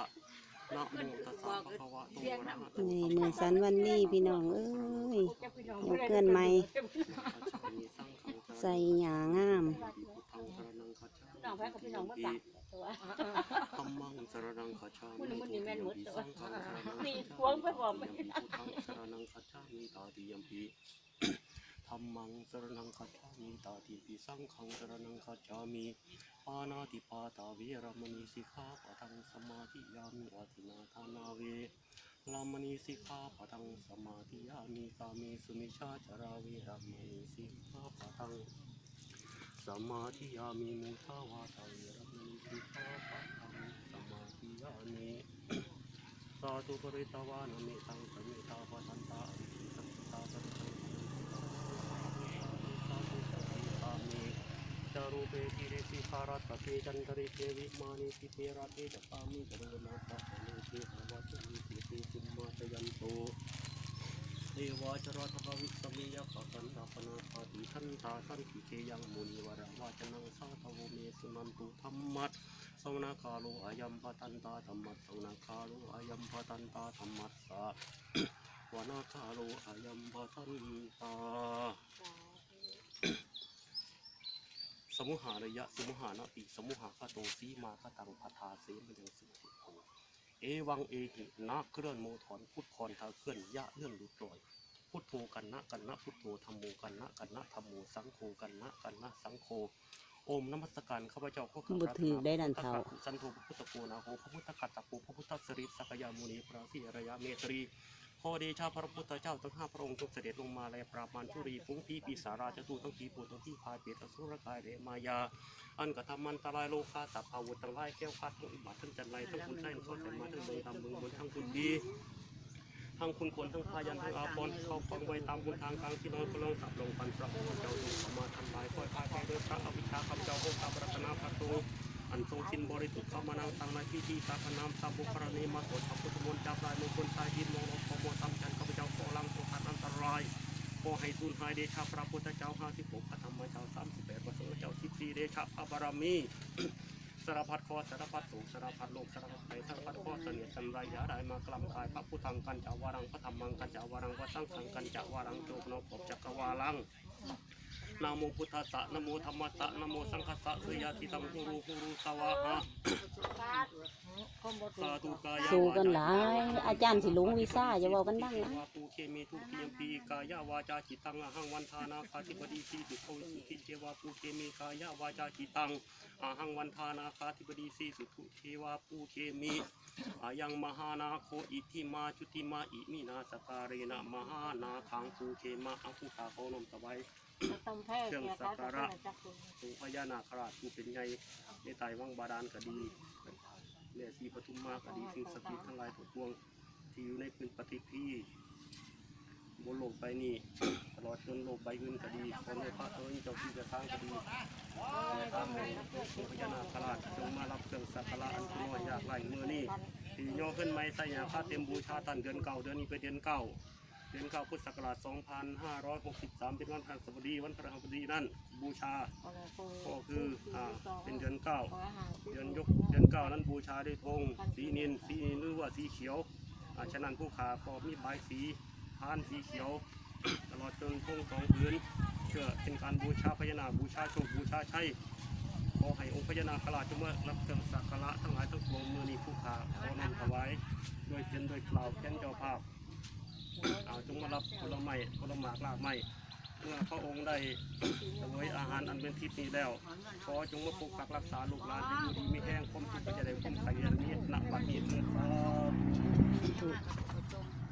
ะนะโมตัสสะภะคะวะโตอะระหะโตนี่มือสันวันนี้พี่น้องเอ้ยยกเกินไหมใส่หยางาม น้องแพ้กับพี่น้องเมื่อตัดตัวธรรมังสรนังคัจฉามิมันมันนี่แม่นหมดตัวสังฆังสรนังนี่คัจฉามิพวงไปบอกยัมปิพุทธังสรนังคัจฉามิตาติยัมปิ ธรรมังสรนังคัจฉามิตาติปิสังฆังสรนังคัจฉามิปานาติปาตาเวรมณีสิกขาปะทังสมาธิยามิอาทินาทานาเวลามณีสิกขาปะทังสมาธิยามิกามิสุมิชาจาราเวรมณีสิกขาปะทังสมาธิยามีมุทาวาตาเวรมณีสิกขาปะทังสมาธิยามีสาธุปริตาวานเมตังสมิตาปทันตาอริสัมตาปริตังสาธุสัพพิตามีจา รุเปติเรสิขารัตตะเตจันทริเทวิมานิสิเทระเตจปามิจโรนาภะเนเทหะวัตุมิสิเตจุมมาตยันโตเทวาจรทภวิสมิยปะกันดาปนาปาติทันตาสันติเกยังมุนีวรวาจนังสาทวเมสุนันตุธรรมัสสวนาคาโลอายัมปตันตาธรรมัสสวนาคาโลอายัมปตันตาธรรมัสสะวนาคาโลอายัมปตันตา สมุหาระยะสมุหานาติสมุหาคาโตสีมาคตังพัทาเสมยังสุขิโภเอวังเอหินาเคลื่อนโมถอนพุทธพรทาเคลื่อนยะเลื่อนหลุดปล่อยพุทโธกันนะกันนะพุทโธธรรมโมกันนะกันนะธรรมโมสังโฆกันนะกันนะสังโฆโอมนมัสการข้าพเจ้าข้าบ่ถือได้นั่นเท่าสันโธพระพุทธโกนาโหพระพุทธกัตตะโกพระพุทธสริสักยามุนีพระสิระยะเมตรี ขอเดชะพระพุทธเจ้าทั้งห้าพระองค์จงเสด็จลงมาแลปราบมารชุรีฟุ้งพีปีสาราจตูทั้งปีปูทั้งที่พายเปรตอสุรกายเดมายา อันกระทำมันตรายโลกาสัพพาวุธทั้งไล่แก้วคัดทั้งอุบัติทั้งจันไรทั้งคุณใช้ทั้งข้อแสนมาทั้งเมืองตามเมืองบนทั้งคุณดีทั้งคุณคนทั้งพายันทั้งอาปนเข้าฟังไว้ตามคุณทางกลางที่น้อยพลงสับลงปันพระพุทธเจ้าดูเข้ามาทำลายค่อยพายไปด้วยพระอวิชชาคำเจ้าโอคาปรัตนาพระตูอันทรงชินบริสุทธิ์เข้ามานั่งตั้งในที่ที่สาพนามสัพบุครณีมาตรวจพระพุทธมนต์จับลายมงคลชายินมองลงขโมนายขอให้สูญหายเดชะพระพุทธเจ้าห้าสิบหกพระธรรมเจ้าสามสิบแปดพระสงฆ์เจ้าสิบสี่เดชะพระบารมีสารพัดคอสารพัดสูงสารพัดโลกสารพัดไปสารพัดข้อเสนียดจันไรยาได้มากลำกายพระพุทธังกันจาวารังพระธรรมังกันจาวารังพระสังฆังกันจาวารังโจกนกบจักรวาลัง นะโมพุทธัสสะนะโมธรรมัสสะนะโมสังคัสสะสุยาติตังหูรูหูรูสวาหะสาธุกายะสู้กันหลาย อาจารย์สิลงวีซ่าอย่าเว้ากันดังนะ วาปูเคมีทุติยมปีกายาวาจาจิตังอหังวันทานาคาธิปดีสีสุโคสุขิเทวาปูเคมีกายาวาจาจิตังอหังวันทานาคาธิปดีสีสุทุเทวาปูเคมีอายังมหานาโคอิทิมาจุติมาอิมินาสการเรนะมหานาคังปูเคมาอังคุตาโคนมตะไวต้องแพ้เกี่ยวกับการจับกุมปูพญานาคราชผู้เป็นไงในไตวังบาดาลก็ดีแม่สีปทุมมาก็ดีสิ่งศักดิ์สิทธิ์ทั้งหลายทั้งปวง ที่อยู่ในพื้นปฏิพีบนโลกใบนี้ตลอดจนโลกใบอื่นก็ดีคนในพระเอิญเจ้าที่เจะทางก็ดีในทางในปูพญานาคราชจงมารับเครื่องสักการะอันเป็นน้อยยากไร้มือนี้ที่ย่อขึ้นไม้ใส่ยาผ้าเต็มบูชาตันเดือนเก่าเดือนนี้เป็นเดือนเก้า เดือนเก้าพุทธศักราช 2563 เป็นวันพฤหัสบดี วันพฤหัสบดีนั่น บูชา ก็คืออ่าเป็นเดือนเก้าเดือนยก เดือนเก้านั้นบูชาด้วยธง สีนินสีนินหรือว่าสีเขียวอ่าฉะนั้นผู้ขาก็มีใบายสีพานสีเขียว ตลอดจนธงสองผืนเพื่อเป็นการบูชาพญานาคบูชาโชคบูชาชัยขอให้องค์พญานาคราชจงมารับเครื่องสักการะทั้งหลายทั้งปวงมือนี้ผู้ขาขอนำถวาย ด้วยเทียนด้วยกล่าวแก่นเจ้าภาพ เอาจงมารับผลไม้ผลหมากลากไม้เมื่อพระองค์ได้เสวยอาหารอันเป็นทิพย์นี้แล้วขอจงมาปกปักรักษาลูกหลานให้อยู่ดีมีแห้งความทุกข์ก็จะได้ความไข่อย่างนี้หนักบัดนี้เถิดครับ